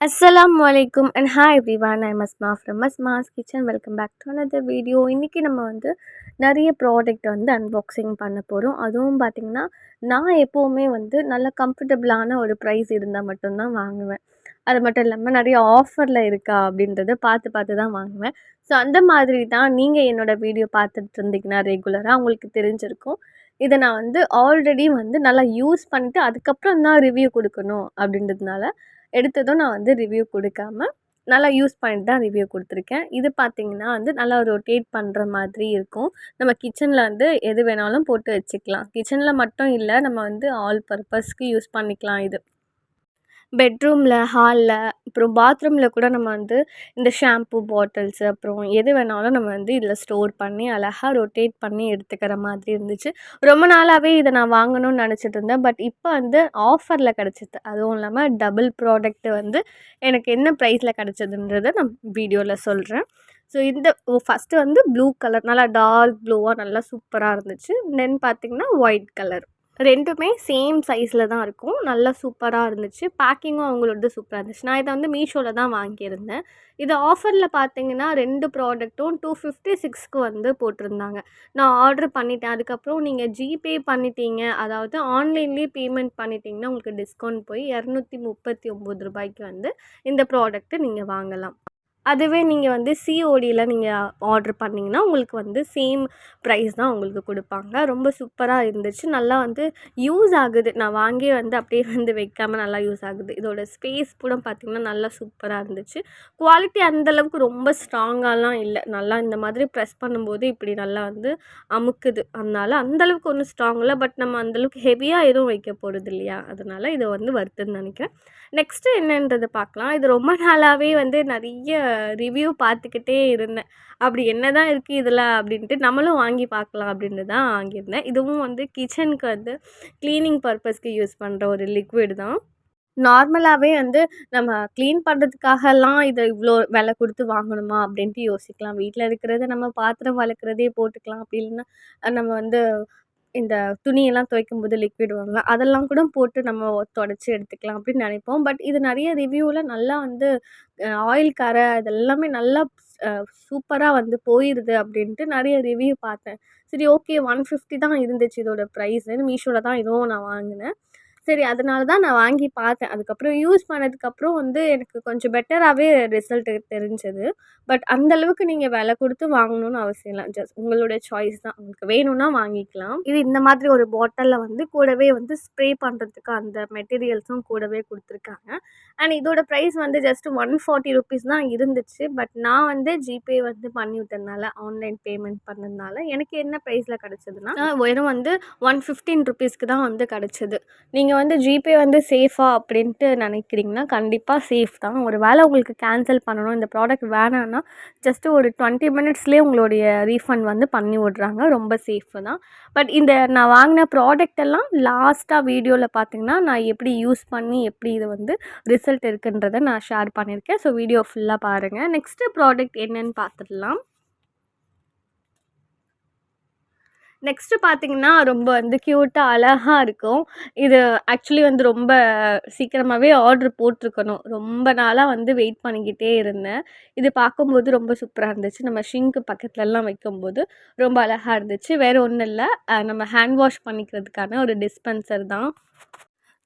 அஸ்லாம் வலைக்கும் and hi everyone I Masma from Masma's kitchen welcome back to another video இன்றைக்கி நம்ம வந்து நிறைய ப்ராடக்ட் வந்து அன்பாக்சிங் பண்ண போகிறோம் அதுவும் பார்த்திங்கன்னா நான் எப்போவுமே வந்து நல்ல கம்ஃபர்டபுளான ஒரு ப்ரைஸ் இருந்தால் மட்டும்தான் வாங்குவேன். அது மட்டும் இல்லாமல் நிறைய ஆஃபரில் இருக்கா அப்படின்றத பார்த்து பார்த்து தான் வாங்குவேன். ஸோ அந்த மாதிரி தான் நீங்கள் என்னோடய வீடியோ பார்த்துட்டு இருந்தீங்கன்னா ரெகுலராக உங்களுக்கு தெரிஞ்சிருக்கும். இதை நான் வந்து ஆல்ரெடி வந்து நல்லா யூஸ் பண்ணிட்டு அதுக்கப்புறம் தான் ரிவ்யூ கொடுக்கணும் அப்படின்றதுனால எடுத்ததும் நான் வந்து ரிவ்யூ கொடுக்காம நல்லா யூஸ் பண்ணிட்டு தான் ரிவ்யூ கொடுத்துருக்கேன். இது பார்த்திங்கன்னா வந்து நல்லா ரொட்டேட் பண்ணுற மாதிரி இருக்கும். நம்ம கிச்சனில் வந்து எது வேணாலும் போட்டு வச்சுக்கலாம். கிச்சனில் மட்டும் இல்லை நம்ம வந்து ஆல் பர்பஸ்க்கு யூஸ் பண்ணிக்கலாம் இது. பெட்ரூமில் ஹாலில் அப்புறம் பாத்ரூமில் கூட நம்ம வந்து இந்த ஷாம்பு பாட்டில்ஸு அப்புறம் எது வேணாலும் நம்ம வந்து இதில் ஸ்டோர் பண்ணி அழகாக ரொட்டேட் பண்ணி எடுத்துக்கிற மாதிரி இருந்துச்சு. ரொம்ப நாளாகவே இதை நான் வாங்கணும்னு நினச்சிட்டு இருந்தேன். பட் இப்போ வந்து ஆஃபரில் கிடச்சிது. அதுவும் இல்லாமல் டபுள் ப்ராடக்ட்டு வந்து எனக்கு என்ன ப்ரைஸில் கிடச்சிதுன்றத நான் வீடியோவில் சொல்கிறேன் ஸோ இந்த ஃபஸ்ட்டு வந்து ப்ளூ கலர் நல்லா டார்க் ப்ளூவாக நல்லா சூப்பராக இருந்துச்சு. தென் பார்த்திங்கன்னா ஒயிட் கலர் ரெண்டுமே சேம் சைஸில் தான் இருக்கும். நல்லா சூப்பராக இருந்துச்சு. பேக்கிங்கும் அவங்களோடது சூப்பராக இருந்துச்சு. நான் இதை வந்து மீஷோவில் தான் வாங்கியிருந்தேன். இது ஆஃபரில் பார்த்தீங்கன்னா ரெண்டு ப்ராடக்ட்டும் டூ ஃபிஃப்டி சிக்ஸ்க்கு வந்து போட்டிருந்தாங்க. நான் ஆர்டர் பண்ணிட்டேன். அதுக்கப்புறம் நீங்கள் ஜிபே பண்ணிட்டீங்க. அதாவது ஆன்லைன்லேயே பேமெண்ட் பண்ணிட்டீங்கன்னா உங்களுக்கு டிஸ்கவுண்ட் போய் இரநூத்தி முப்பத்தி ஒம்பது ரூபாய்க்கு வந்து இந்த ப்ராடக்ட்டு நீங்கள் வாங்கலாம். அதுவே நீங்கள் வந்து சிஓடியில் நீங்கள் ஆர்ட்ரு பண்ணிங்கன்னா உங்களுக்கு வந்து சேம் ப்ரைஸ் தான் உங்களுக்கு கொடுப்பாங்க. ரொம்ப சூப்பராக இருந்துச்சு. நல்லா வந்து யூஸ் ஆகுது. நான் வாங்கி வந்து அப்படியே வந்து வைக்காமல் நல்லா யூஸ் ஆகுது. இதோட ஸ்பேஸ் கூட பார்த்திங்கன்னா நல்லா சூப்பராக இருந்துச்சு. குவாலிட்டி அந்தளவுக்கு ரொம்ப ஸ்ட்ராங்காலாம் இல்லை. நல்லா இந்த மாதிரி ப்ரெஸ் பண்ணும்போது இப்படி நல்லா வந்து அமுக்குது. அதனால அந்தளவுக்கு ஒன்றும் ஸ்ட்ராங் இல்லை. பட் நம்ம அந்தளவுக்கு ஹெவியாக எதுவும் வைக்க போகிறது இல்லையா? அதனால் இதை வந்து வருதுன்னு நினைக்கிறேன். நெக்ஸ்ட்டு என்னன்றதை பார்க்கலாம். இது ரொம்ப நாளாகவே வந்து நிறைய ரிவ்யூ பார்த்துக்கிட்டே இருந்தேன். அப்படி என்ன தான் இருக்குது இதில் அப்படின்ட்டு நம்மளும் வாங்கி பார்க்கலாம் அப்படின்ட்டு தான் வாங்கியிருந்தேன். இதுவும் வந்து கிச்சனுக்கு வந்து க்ளீனிங் பர்பஸ்க்கு யூஸ் பண்ணுற ஒரு லிக்விட் தான். நார்மலாகவே வந்து நம்ம க்ளீன் பண்ணுறதுக்காகலாம் இதை இவ்வளோ விலை கொடுத்து வாங்கணுமா அப்படின்ட்டு யோசிக்கலாம். வீட்டில் இருக்கிறத நம்ம பாத்திரம் வளர்க்குறதே போட்டுக்கலாம். அப்படி இல்லைன்னா நம்ம வந்து இந்த துணியெல்லாம் துவைக்கும் போது லிக்விட் வரும்ல அதெல்லாம் கூட போட்டு நம்ம துடச்சி எடுத்துக்கலாம் அப்படின்னு நினைப்போம். பட் இது நிறைய ரிவ்யூவில் நல்லா வந்து ஆயில் கரை இதெல்லாமே நல்லா சூப்பராக வந்து போயிடுது அப்படின்ட்டு நிறைய ரிவ்யூ பார்த்தேன். சரி ஓகே ஒன் ஃபிஃப்டி தான் இருந்துச்சு இதோட ப்ரைஸுன்னு மீஷோவில் தான் இதுவும் நான் வாங்கினேன். சரி அதனால தான் நான் வாங்கி பார்த்தேன். அதுக்கப்புறம் யூஸ் பண்ணதுக்கப்புறம் வந்து எனக்கு கொஞ்சம் பெட்டராகவே ரிசல்ட்டு தெரிஞ்சது. பட் அந்தளவுக்கு நீங்கள் விலை கொடுத்து வாங்கணும்னு அவசியம் இல்லை. ஜஸ்ட் உங்களுடைய சாய்ஸ் தான். உங்களுக்கு வேணும்னா வாங்கிக்கலாம். இது இந்த மாதிரி ஒரு பாட்டிலில் வந்து கூடவே வந்து ஸ்ப்ரே பண்ணுறதுக்கு அந்த மெட்டீரியல்ஸும் கூடவே கொடுத்துருக்காங்க. அண்ட் இதோட ப்ரைஸ் வந்து ஜஸ்ட் ஒன் ஃபார்ட்டி ருபீஸ் தான் இருந்துச்சு. பட் நான் வந்து ஜிபே வந்து பண்ணி விட்டதுனால ஆன்லைன் பேமெண்ட் பண்ணதுனால எனக்கு என்ன ப்ரைஸில் கிடச்சதுன்னா வெறும் வந்து ஒன் ஃபிஃப்டீன் ருபீஸ்க்கு தான் வந்து கிடச்சிது. நீங்கள் நீங்கள் வந்து ஜிபே வந்து சேஃபா அப்படின்ட்டு நினைக்கிறீங்கன்னா கண்டிப்பாக சேஃப் தான். ஒரு வேளை உங்களுக்கு கேன்சல் பண்ணணும் இந்த ப்ராடக்ட் வேணான்னா ஜஸ்ட்டு ஒரு டுவெண்ட்டி மினிட்ஸ்லேயே உங்களுடைய ரீஃபண்ட் வந்து பண்ணி விட்றாங்க. ரொம்ப சேஃபு தான். பட் இந்த நான் வாங்கின ப்ராடக்ட் எல்லாம் லாஸ்ட்டாக வீடியோவில் பார்த்தீங்கன்னா நான் எப்படி யூஸ் பண்ணி எப்படி இது வந்து ரிசல்ட் இருக்குன்றதை நான் ஷேர் பண்ணியிருக்கேன். ஸோ வீடியோ ஃபுல்லாக பாருங்கள் நெக்ஸ்ட்டு ப்ராடக்ட் என்னென்னு பார்த்துடலாம் நெக்ஸ்ட்டு பார்த்தீங்கன்னா ரொம்ப வந்து க்யூட்டாக அழகாக இருக்கும். இது ஆக்சுவலி வந்து ரொம்ப சீக்கிரமாகவே ஆர்ட்ரு போட்டிருக்கணும். ரொம்ப நாளாக வந்து வெயிட் பண்ணிக்கிட்டே இருந்தேன். இது பார்க்கும்போது ரொம்ப சூப்பராக இருந்துச்சு. நம்ம ஷிங்க்கு பக்கத்துலலாம் வைக்கும்போது ரொம்ப அழகாக இருந்துச்சு. வேறு ஒன்றும் இல்லை. நம்ம ஹேண்ட் வாஷ் பண்ணிக்கிறதுக்கான ஒரு டிஸ்பென்சர் தான்.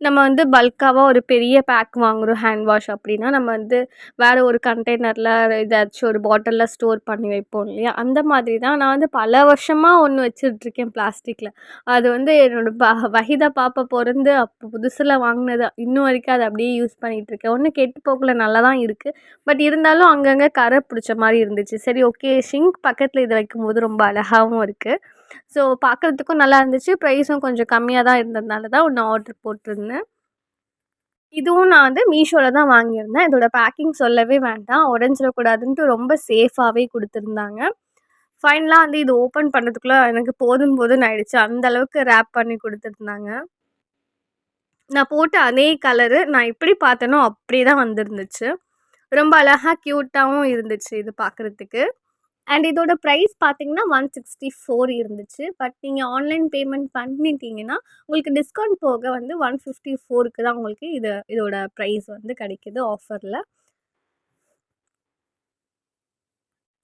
நம்ம வந்து பல்காவாக ஒரு பெரிய பேக் வாங்குகிறோம் ஹேண்ட் வாஷ் அப்படின்னா நம்ம வந்து வேறு ஒரு கண்டெய்னரில் ஏதாச்சும் ஒரு பாட்டிலில் ஸ்டோர் பண்ணி வைப்போம் இல்லையா? அந்த மாதிரி தான் நான் வந்து பல வருஷமாக ஒன்று வச்சுட்ருக்கேன் பிளாஸ்டிக்கில் அது வந்து என்னோடய ப வகிதா பாப்பா பிறந்து அப்போ புதுசில் வாங்கினது இன்னும் வரைக்கும் அதை அப்படியே யூஸ் பண்ணிகிட்ருக்கேன் ஒன்றும் கெட்டு போகல நல்லா தான் இருக்குது பட் இருந்தாலும் அங்கங்கே கரை பிடிச்ச மாதிரி இருந்துச்சு. சரி ஓகே ஷிங்க் பக்கத்தில் இதை வைக்கும்போது ரொம்ப அழகாகவும் இருக்குது ஸோ பார்க்குறதுக்கும் நல்லா இருந்துச்சு. ப்ரைஸும் கொஞ்சம் கம்மியாக தான் இருந்ததுனால தான் ஒன்று ஆர்ட்ரு போட்டிருந்தேன். இதுவும் நான் வந்து மீஷோவில் தான் வாங்கியிருந்தேன். இதோட பேக்கிங் சொல்லவே வேண்டாம். உடஞ்சிடக்கூடாதுன்ட்டு ரொம்ப சேஃபாகவே கொடுத்துருந்தாங்க. ஃபைனலாக வந்து இது ஓப்பன் பண்ணுறதுக்குள்ளே எனக்கு போதும் போதும்னு ஆயிடுச்சு. அந்த அளவுக்கு ரேப் பண்ணி கொடுத்துருந்தாங்க. நான் போட்ட அதே கலரு நான் எப்படி பார்த்தேனோ அப்படியே தான் வந்துருந்துச்சு. ரொம்ப அழகாக க்யூட்டாகவும் இருந்துச்சு இது பார்க்குறதுக்கு அண்ட் இதோட ப்ரைஸ் பார்த்தீங்கன்னா ஒன் சிக்ஸ்டி ஃபோர் இருந்துச்சு. பட் நீங்கள் ஆன்லைன் பேமெண்ட் பண்ணிட்டீங்கன்னா உங்களுக்கு டிஸ்கவுண்ட் போக வந்து ஒன் ஃபிஃப்டி ஃபோருக்கு தான் உங்களுக்கு இது இதோட ப்ரைஸ் வந்து கிடைக்கிது ஆஃபரில்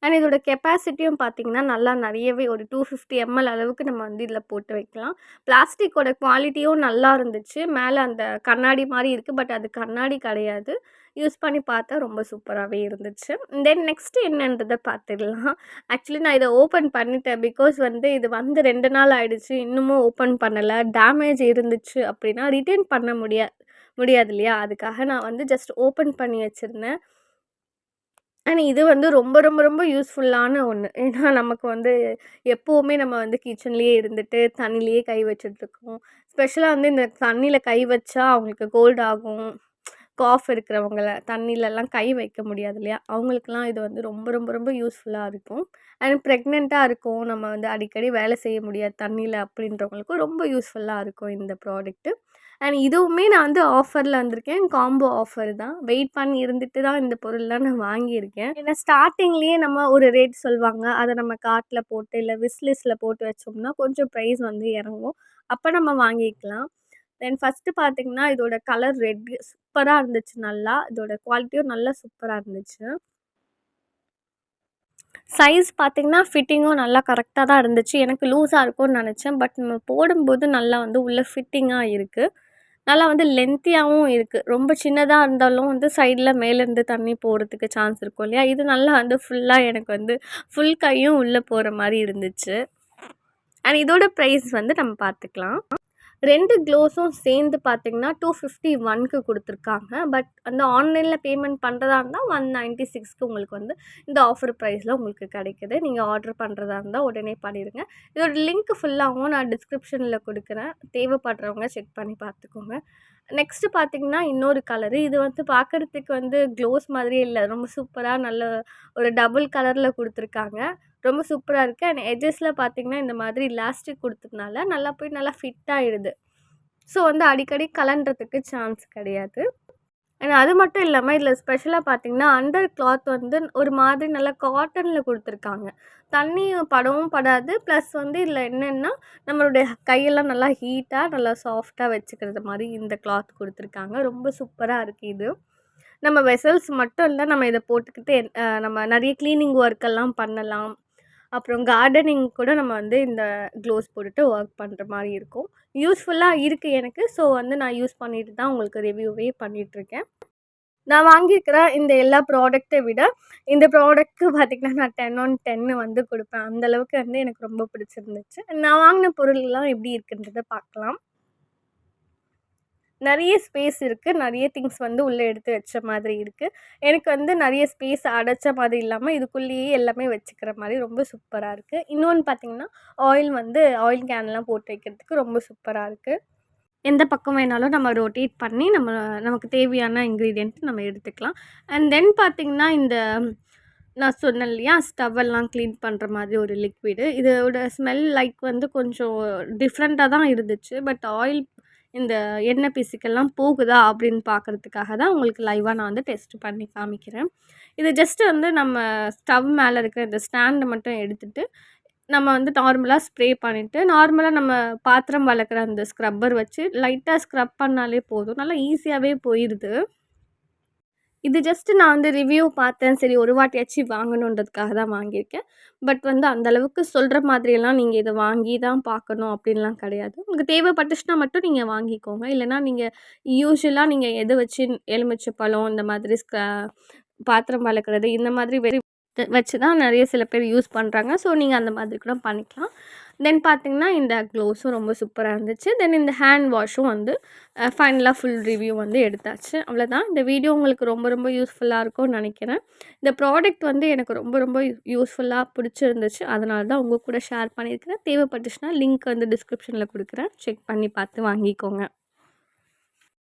அண்ட் இதோட கெப்பாசிட்டியும் பார்த்தீங்கன்னா நல்லா நிறையவே ஒரு டூ ஃபிஃப்டி எம்எல் அளவுக்கு நம்ம வந்து இதில் போட்டு வைக்கலாம். பிளாஸ்டிக்கோட குவாலிட்டியும் நல்லா இருந்துச்சு. மேலே அந்த கண்ணாடி மாதிரி இருக்குது பட் அது கண்ணாடி கிடையாது. யூஸ் பண்ணி பார்த்தா ரொம்ப சூப்பராகவே இருந்துச்சு. தென் நெக்ஸ்ட்டு என்னன்றதை பார்த்துடலாம். ஆக்சுவலி நான் இதை ஓப்பன் பண்ணிட்டேன். பிகாஸ் வந்து இது வந்து ரெண்டு நாள் ஆகிடுச்சு இன்னமும் ஓப்பன் பண்ணலை. டேமேஜ் இருந்துச்சு அப்படின்னா ரிட்டர்ன் பண்ண முடியா முடியாது இல்லையா? அதுக்காக நான் வந்து ஜஸ்ட் ஓப்பன் பண்ணி வச்சுருந்தேன். ஆனால் இது வந்து ரொம்ப ரொம்ப ரொம்ப யூஸ்ஃபுல்லான ஒன்று ஏன்னா நமக்கு வந்து எப்போவுமே நம்ம வந்து கிச்சன்லேயே இருந்துட்டு தண்ணிலேயே கை வச்சுட்ருக்கோம் ஸ்பெஷலாக வந்து இந்த தண்ணியில் கை வச்சா அவங்களுக்கு கோல்ட் ஆகும். காஃப் இருக்கிறவங்கள தண்ணியிலலாம் கை வைக்க முடியாது இல்லையா? அவங்களுக்குலாம் இது வந்து ரொம்ப ரொம்ப ரொம்ப யூஸ்ஃபுல்லாக இருக்கும். அண்ட் ப்ரெக்னெண்ட்டாக இருக்கும். நம்ம வந்து அடிக்கடி வேலை செய்ய முடியாது தண்ணியில் அப்படின்றவங்களுக்கும் ரொம்ப யூஸ்ஃபுல்லாக இருக்கும் இந்த ப்ராடக்ட்டு அண்ட் இதுவுமே நான் வந்து ஆஃபரில் வந்திருக்கேன். காம்போ ஆஃபர் தான். வெயிட் பண்ணி இருந்துட்டு தான் இந்த பொருள்லாம் நான் வாங்கியிருக்கேன். ஏன்னா ஸ்டார்டிங்லேயே நம்ம ஒரு ரேட் சொல்லுவாங்க. அதை நம்ம கார்ட்டில் போட்டு இல்லை விஸ்லிஸ்ட்டில் போட்டு வச்சோம்னா கொஞ்சம் ப்ரைஸ் வந்து இறங்கும். அப்போ நம்ம வாங்கிக்கலாம். தென் ஃபஸ்ட்டு பார்த்திங்கன்னா இதோட கலர் ரெட் சூப்பராக இருந்துச்சு நல்லா. இதோட குவாலிட்டியும் நல்லா சூப்பராக இருந்துச்சு. சைஸ் பார்த்திங்கன்னா ஃபிட்டிங்கும் நல்லா கரெக்டாக தான் இருந்துச்சு. எனக்கு லூஸாக இருக்கும்னு நினச்சேன். பட் நம்ம போடும்போது நல்லா வந்து உள்ளே ஃபிட்டிங்காக இருக்குது நல்லா வந்து லென்த்தியாகவும் இருக்குது ரொம்ப சின்னதாக இருந்தாலும் வந்து சைடில் மேலேருந்து தண்ணி போகிறதுக்கு சான்ஸ் இருக்கும் இல்லையா? இது நல்லா வந்து ஃபுல்லாக எனக்கு வந்து ஃபுல் கையும் உள்ளே போகிற மாதிரி இருந்துச்சு. அண்ட் இதோட ப்ரைஸ் வந்து நம்ம பார்த்துக்கலாம் ரெண்டு க்ளோஸும் சேர்ந்து பார்த்திங்கன்னா டூ ஃபிஃப்டி ஒன்க்கு கொடுத்துருக்காங்க. பட் அந்த ஆன்லைனில் பேமெண்ட் பண்ணுறதா இருந்தால் ஒன் நைன்ட்டி சிக்ஸ்க்கு உங்களுக்கு வந்து இந்த ஆஃபர் ப்ரைஸில் உங்களுக்கு கிடைக்குது. நீங்கள் ஆர்டர் பண்ணுறதா இருந்தால் உடனே பண்ணிடுங்க இதோட லிங்க் ஃபுல்லாகவும் நான் டிஸ்கிரிப்ஷனில் கொடுக்குறேன். தேவைப்படுறவங்க செக் பண்ணி பார்த்துக்கோங்க. நெக்ஸ்ட்டு பார்த்தீங்கன்னா இன்னொரு கலரு இது வந்து பார்க்குறதுக்கு வந்து க்ளோஸ் மாதிரியே இல்லை. ரொம்ப சூப்பராக நல்ல ஒரு டபுள் கலரில் கொடுத்துருக்காங்க. ரொம்ப சூப்பராக இருக்குது அண்ட் எஜஸில் பார்த்தீங்கன்னா இந்த மாதிரி லாஸ்டிக் கொடுத்ததுனால நல்லா போய் நல்லா ஃபிட் ஆகிடுது ஸோ வந்து அடிக்கடி கலண்டுறதுக்கு சான்ஸ் கிடையாது. அண்ட் அது மட்டும் இல்லாமல் இதில் ஸ்பெஷலாக பார்த்தீங்கன்னா அண்டர் கிளாத் வந்து ஒரு மாதிரி நல்லா காட்டனில் கொடுத்துருக்காங்க. தண்ணி படவும் படாது. ப்ளஸ் வந்து இதில் என்னென்னா நம்மளுடைய கையெல்லாம் நல்லா ஹீட்டாக நல்லா சாஃப்டாக வச்சுக்கிறது மாதிரி இந்த கிளாத் கொடுத்துருக்காங்க. ரொம்ப சூப்பராக இருக்குது இது. நம்ம வெசல்ஸ் மட்டும் இல்லை நம்ம இதை போட்டுக்கிட்டு நம்ம நிறைய க்ளீனிங் ஒர்க்கெல்லாம் பண்ணலாம். அப்புறம் கார்டனிங் கூட நம்ம வந்து இந்த க்ளோஸ் போட்டுட்டு ஒர்க் பண்ணுற மாதிரி இருக்கும். யூஸ்ஃபுல்லாக இருக்குது எனக்கு. ஸோ வந்து நான் யூஸ் பண்ணிட்டு தான் உங்களுக்கு ரிவ்யூவே பண்ணிகிட்ருக்கேன் நான் வாங்கியிருக்கிற இந்த எல்லா ப்ராடக்ட்டை விட இந்த ப்ராடக்ட்டு பார்த்திங்கன்னா நான் டென் ஆன் டென்னு வந்து கொடுப்பேன். அந்தளவுக்கு வந்து எனக்கு ரொம்ப பிடிச்சிருந்துச்சு. நான் வாங்கின பொருள்லாம் எப்படி இருக்குன்றதை பார்க்கலாம். நிறைய ஸ்பேஸ் இருக்குது நிறைய திங்ஸ் வந்து உள்ளே எடுத்து வச்ச மாதிரி இருக்குது எனக்கு வந்து நிறைய ஸ்பேஸ் அடைச்ச மாதிரி இல்லாமல் இதுக்குள்ளேயே எல்லாமே வச்சுக்கிற மாதிரி ரொம்ப சூப்பராக இருக்குது இன்னொன்று பார்த்திங்கன்னா ஆயில் வந்து ஆயில் கேன்லாம் போட்டு வைக்கிறதுக்கு ரொம்ப சூப்பராக இருக்குது எந்த பக்கம் வேணாலும் நம்ம ரொட்டேட் பண்ணி நம்ம நமக்கு தேவையான இன்க்ரீடியண்ட் நம்ம எடுத்துக்கலாம். அண்ட் தென் பார்த்திங்கன்னா இந்த நான் சொன்னேன் இல்லையா ஸ்டவ்வெல்லாம் க்ளீன் பண்ணுற மாதிரி ஒரு லிக்விடு இதோட ஸ்மெல் லைக் வந்து கொஞ்சம் டிஃப்ரெண்ட்டாக தான் இருந்துச்சு. பட் ஆயில் இந்த எண்ணெய் பிசுக்கெல்லாம் போகுதா அப்படின்னு பார்க்குறதுக்காக தான் உங்களுக்கு லைவாக நான் வந்து டெஸ்ட் பண்ணி காமிக்கிறேன். இது ஜஸ்ட்டு வந்து நம்ம ஸ்டவ் மேலே இருக்கிற இந்த ஸ்டாண்டை மட்டும் எடுத்துகிட்டு நம்ம வந்து நார்மலாக ஸ்ப்ரே பண்ணிவிட்டு நார்மலாக நம்ம பாத்திரம் வளர்க்குற அந்த ஸ்க்ரப்பர் வச்சு லைட்டாக ஸ்க்ரப் பண்ணாலே போதும். நல்லா ஈஸியாகவே போயிடுது இது ஜஸ்ட்டு நான் வந்து ரிவ்யூ பார்த்தேன். சரி ஒரு வாட்டியாச்சும் வாங்கணுன்றதுக்காக தான் வாங்கியிருக்கேன். பட் வந்து அந்தளவுக்கு சொல்கிற மாதிரியெல்லாம் நீங்கள் இதை வாங்கி தான் பார்க்கணும் அப்படின்லாம் கிடையாது. உங்களுக்கு தேவைப்பட்டுச்சுன்னா மட்டும் நீங்கள் வாங்கிக்கோங்க. இல்லைனா நீங்கள் யூஸ்வலாக நீங்கள் எதை வச்சு எலுமிச்சை பழம் இந்த மாதிரி பாத்திரம் வளர்க்குறது இந்த மாதிரி வெறி வச்சு தான் நிறைய சில பேர் யூஸ் பண்ணுறாங்க ஸோ நீங்கள் அந்த மாதிரி கூட பண்ணிக்கலாம். தென் பார்த்திங்கன்னா இந்த க்ளோஸும் ரொம்ப சூப்பராக இருந்துச்சு. தென் இந்த ஹேண்ட் வாஷும் வந்து ஃபைனலாக ஃபுல் ரிவ்யூ வந்து எடுத்தாச்சு. அவ்வளோதான் இந்த வீடியோ உங்களுக்கு ரொம்ப ரொம்ப யூஸ்ஃபுல்லாக இருக்கும்னு நினைக்கிறேன். இந்த ப்ராடக்ட் வந்து எனக்கு ரொம்ப ரொம்ப யூஸ்ஃபுல்லாக பிடிச்சிருந்துச்சு. அதனால தான் உங்கள் கூட ஷேர் பண்ணியிருக்கிறேன். தேவைப்பட்டுச்சுன்னா லிங்க் வந்து டிஸ்கிரிப்ஷனில் கொடுக்குறேன். செக் பண்ணி பார்த்து வாங்கிக்கோங்க.